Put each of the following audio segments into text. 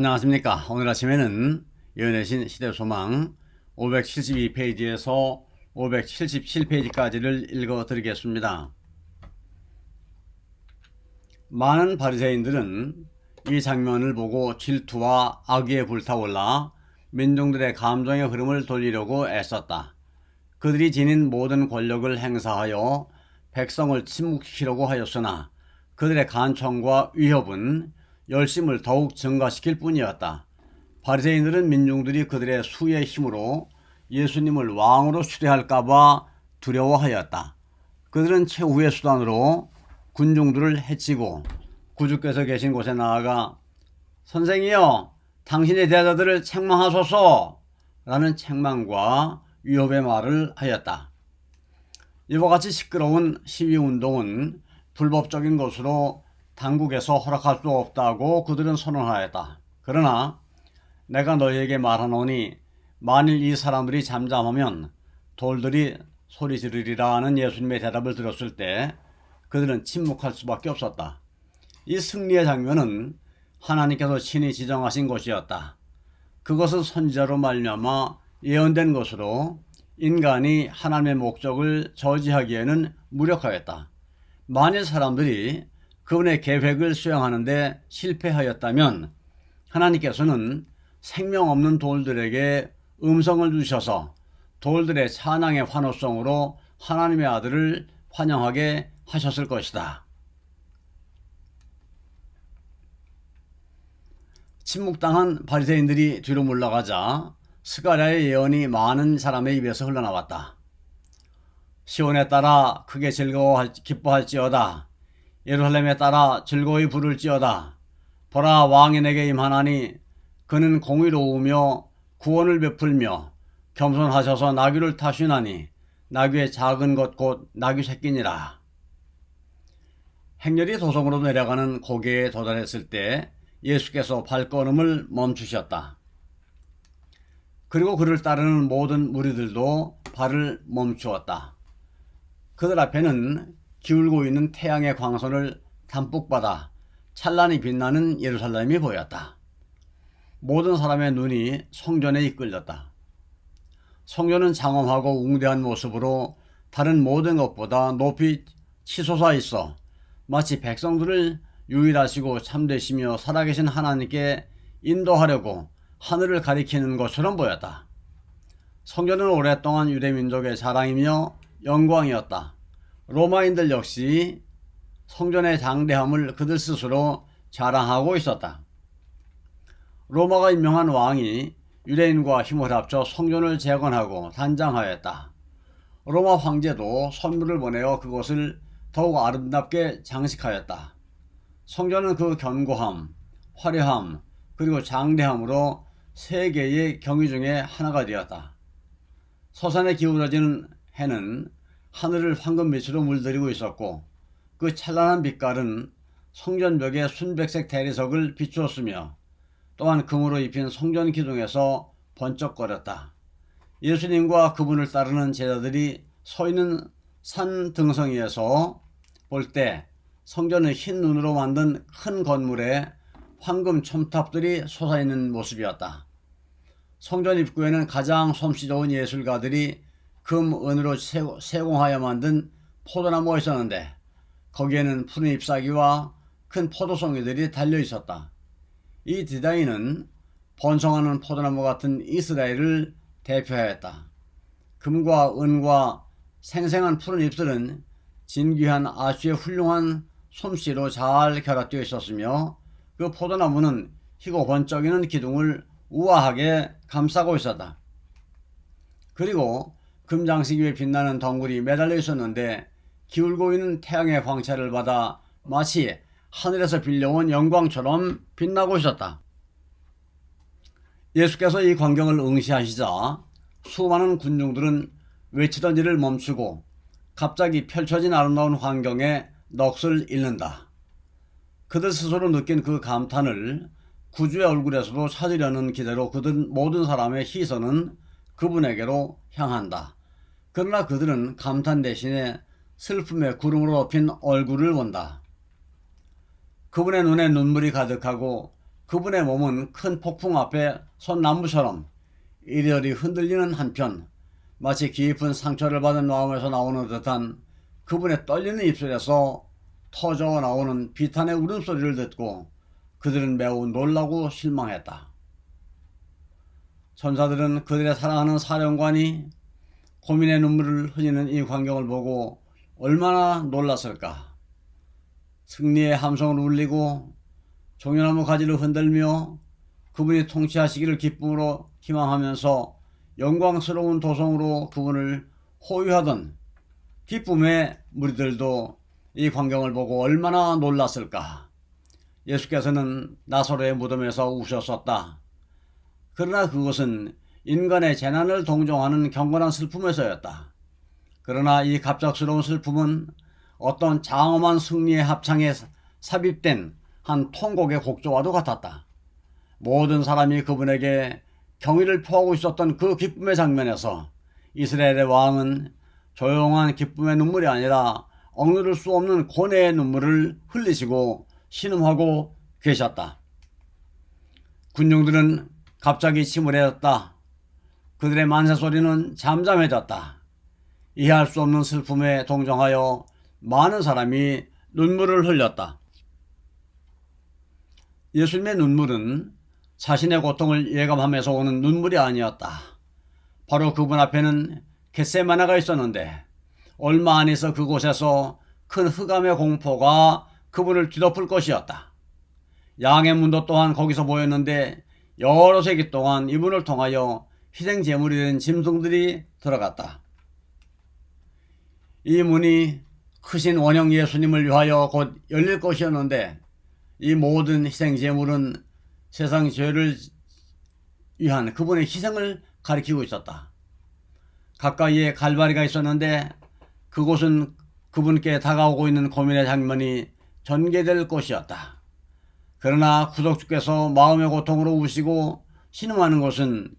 안녕하십니까. 오늘 아침에는 연애신 시대소망 572페이지에서 577페이지까지를 읽어 드리겠습니다. 많은 바리새인들은 이 장면을 보고 질투와 악의에 불타올라 민중들의 감정의 흐름을 돌리려고 애썼다. 그들이 지닌 모든 권력을 행사하여 백성을 침묵시키려고 하였으나 그들의 간청과 위협은 열심을 더욱 증가시킬 뿐이었다. 바리새인들은 민중들이 그들의 수의 힘으로 예수님을 왕으로 수레할까봐 두려워하였다. 그들은 최후의 수단으로 군중들을 해치고 구주께서 계신 곳에 나아가 선생이여 당신의 대자들을 책망하소서 라는 책망과 위협의 말을 하였다. 이와 같이 시끄러운 시위운동은 불법적인 것으로 당국에서 허락할 수 없다고 그들은 선언하였다. 그러나 내가 너희에게 말하노니 만일 이 사람들이 잠잠하면 돌들이 소리 지르리라 하는 예수님의 대답을 들었을 때 그들은 침묵할 수밖에 없었다. 이 승리의 장면은 하나님께서 친히 지정하신 것이었다. 그것은 선지자로 말미암아 예언된 것으로 인간이 하나님의 목적을 저지하기에는 무력하였다. 만일 사람들이 그분의 계획을 수행하는데 실패하였다면 하나님께서는 생명 없는 돌들에게 음성을 주셔서 돌들의 찬양의 환호성으로 하나님의 아들을 환영하게 하셨을 것이다. 침묵당한 바리새인들이 뒤로 물러가자 스가랴의 예언이 많은 사람의 입에서 흘러나왔다. 시온에 따라 크게 즐거워 기뻐할지어다. 예루살렘에 따라 즐거이 부를지어다. 보라 왕이 내게 임하나니 그는 공의로우며 구원을 베풀며 겸손하셔서 나귀를 타시나니 나귀의 작은 것 곧 나귀 새끼니라. 행렬이 도성으로 내려가는 고개에 도달했을 때 예수께서 발걸음을 멈추셨다. 그리고 그를 따르는 모든 무리들도 발을 멈추었다. 그들 앞에는 기울고 있는 태양의 광선을 담뿍 받아 찬란히 빛나는 예루살렘이 보였다. 모든 사람의 눈이 성전에 이끌렸다. 성전은 장엄하고 웅대한 모습으로 다른 모든 것보다 높이 치솟아 있어 마치 백성들을 유일하시고 참되시며 살아계신 하나님께 인도하려고 하늘을 가리키는 것처럼 보였다. 성전은 오랫동안 유대민족의 자랑이며 영광이었다. 로마인들 역시 성전의 장대함을 그들 스스로 자랑하고 있었다. 로마가 임명한 왕이 유대인과 힘을 합쳐 성전을 재건하고 단장하였다. 로마 황제도 선물을 보내어 그것을 더욱 아름답게 장식하였다. 성전은 그 견고함, 화려함, 그리고 장대함으로 세계의 경위 중에 하나가 되었다. 서산에 기울어지는 해는 하늘을 황금 빛으로 물들이고 있었고 그 찬란한 빛깔은 성전벽의 순백색 대리석을 비추었으며 또한 금으로 입힌 성전 기둥에서 번쩍거렸다. 예수님과 그분을 따르는 제자들이 서 있는 산 등성이에서 볼 때 성전은 흰 눈으로 만든 큰 건물에 황금 첨탑들이 솟아있는 모습이었다. 성전 입구에는 가장 솜씨 좋은 예술가들이 금, 은으로 세공하여 만든 포도나무가 있었는데 거기에는 푸른 잎사귀와 큰 포도송이들이 달려 있었다. 이 디자인은 번성하는 포도나무 같은 이스라엘을 대표하였다. 금과 은과 생생한 푸른 잎들은 진귀한 아수의 훌륭한 솜씨로 잘 결합되어 있었으며 그 포도나무는 희고 번쩍이는 기둥을 우아하게 감싸고 있었다. 그리고 금장식 위에 빛나는 덩굴이 매달려 있었는데 기울고 있는 태양의 광채를 받아 마치 하늘에서 빌려온 영광처럼 빛나고 있었다. 예수께서 이 광경을 응시하시자 수많은 군중들은 외치던 일을 멈추고 갑자기 펼쳐진 아름다운 환경에 넋을 잃는다. 그들 스스로 느낀 그 감탄을 구주의 얼굴에서도 찾으려는 기대로 그들 모든 사람의 시선은 그분에게로 향한다. 그러나 그들은 감탄 대신에 슬픔의 구름으로 덮인 얼굴을 본다. 그분의 눈에 눈물이 가득하고 그분의 몸은 큰 폭풍 앞에 손나무처럼 이리저리 흔들리는 한편 마치 깊은 상처를 받은 마음에서 나오는 듯한 그분의 떨리는 입술에서 터져 나오는 비탄의 울음소리를 듣고 그들은 매우 놀라고 실망했다. 천사들은 그들의 사랑하는 사령관이 고민의 눈물을 흘리는 이 광경을 보고 얼마나 놀랐을까. 승리의 함성을 울리고 종려나무 가지를 흔들며 그분이 통치하시기를 기쁨으로 희망하면서 영광스러운 도성으로 그분을 호위하던 기쁨의 무리들도 이 광경을 보고 얼마나 놀랐을까. 예수께서는 나사로의 무덤에서 우셨었다. 그러나 그것은 인간의 재난을 동정하는 경건한 슬픔에서였다. 그러나 이 갑작스러운 슬픔은 어떤 장엄한 승리의 합창에 삽입된 한 통곡의 곡조와도 같았다. 모든 사람이 그분에게 경의를 표하고 있었던 그 기쁨의 장면에서 이스라엘의 왕은 조용한 기쁨의 눈물이 아니라 억누를 수 없는 고뇌의 눈물을 흘리시고 신음하고 계셨다. 군중들은 갑자기 침울해졌다. 그들의 만세 소리는 잠잠해졌다. 이해할 수 없는 슬픔에 동정하여 많은 사람이 눈물을 흘렸다. 예수님의 눈물은 자신의 고통을 예감하면서 오는 눈물이 아니었다. 바로 그분 앞에는 겟세마나가 있었는데 얼마 안 있어 그곳에서 큰 흑암의 공포가 그분을 뒤덮을 것이었다. 양의 문도 또한 거기서 보였는데 여러 세기 동안 이분을 통하여 희생 제물이 된 짐승들이 들어갔다. 이 문이 크신 원형 예수님을 위하여 곧 열릴 것이었는데 이 모든 희생 제물은 세상 죄를 위한 그분의 희생을 가리키고 있었다. 가까이에 갈바리가 있었는데 그곳은 그분께 다가오고 있는 고민의 장면이 전개될 것이었다. 그러나 구속주께서 마음의 고통으로 우시고 신음하는 것은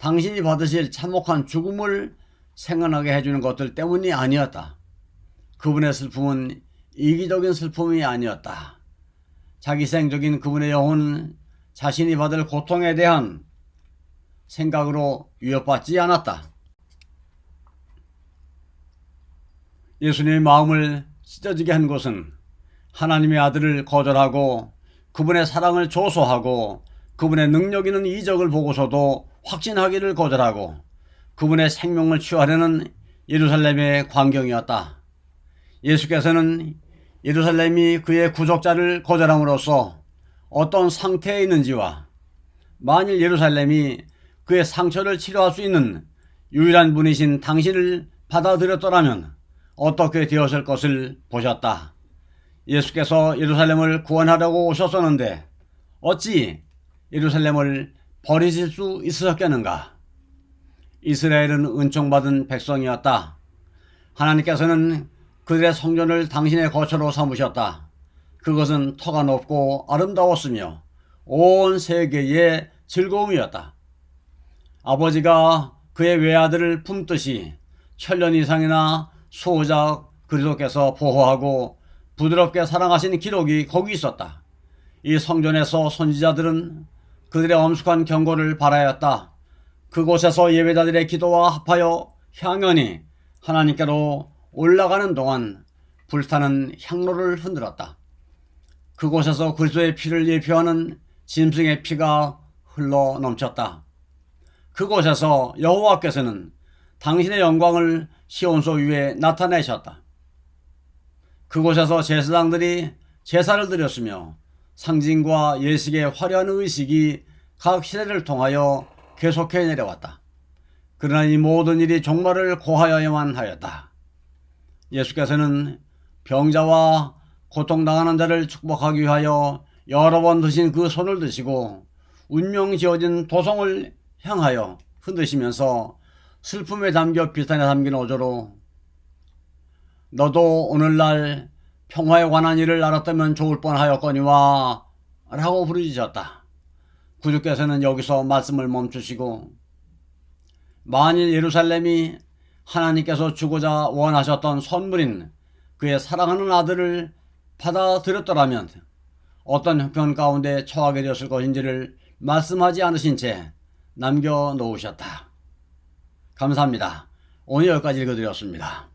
당신이 받으실 참혹한 죽음을 생각나게 해주는 것들 때문이 아니었다. 그분의 슬픔은 이기적인 슬픔이 아니었다. 자기생적인 그분의 영혼은 자신이 받을 고통에 대한 생각으로 위협받지 않았다. 예수님의 마음을 찢어지게 한 것은 하나님의 아들을 거절하고 그분의 사랑을 조소하고 그분의 능력 있는 이적을 보고서도 확신하기를 거절하고 그분의 생명을 취하려는 예루살렘의 광경이었다. 예수께서는 예루살렘이 그의 구속자를 거절함으로써 어떤 상태에 있는지와 만일 예루살렘이 그의 상처를 치료할 수 있는 유일한 분이신 당신을 받아들였더라면 어떻게 되었을 것을 보셨다. 예수께서 예루살렘을 구원하려고 오셨었는데 어찌 예루살렘을 버리실 수 있으셨겠는가? 이스라엘은 은총받은 백성이었다. 하나님께서는 그들의 성전을 당신의 거처로 삼으셨다. 그것은 터가 높고 아름다웠으며 온 세계의 즐거움이었다. 아버지가 그의 외아들을 품듯이 천년 이상이나 수호자 그리스도께서 보호하고 부드럽게 사랑하신 기록이 거기 있었다. 이 성전에서 선지자들은 그들의 엄숙한 경고를 바라였다. 그곳에서 예배자들의 기도와 합하여 향연이 하나님께로 올라가는 동안 불타는 향로를 흔들었다. 그곳에서 그리스도의 피를 예표하는 짐승의 피가 흘러 넘쳤다. 그곳에서 여호와께서는 당신의 영광을 시온소 위에 나타내셨다. 그곳에서 제사장들이 제사를 드렸으며 상징과 예식의 화려한 의식이 각 시대를 통하여 계속해 내려왔다. 그러나 이 모든 일이 종말을 고하여야만 하였다. 예수께서는 병자와 고통당하는 자를 축복하기 위하여 여러 번 드신 그 손을 드시고 운명 지어진 도성을 향하여 흔드시면서 슬픔에 담겨 비탄에 담긴 어조로 너도 오늘날 평화에 관한 일을 알았다면 좋을 뻔하였거니와 라고 부르짖었다. 구주께서는 여기서 말씀을 멈추시고 만일 예루살렘이 하나님께서 주고자 원하셨던 선물인 그의 사랑하는 아들을 받아들였더라면 어떤 형편 가운데 처하게 되었을 것인지를 말씀하지 않으신 채 남겨놓으셨다. 감사합니다. 오늘 여기까지 읽어드렸습니다.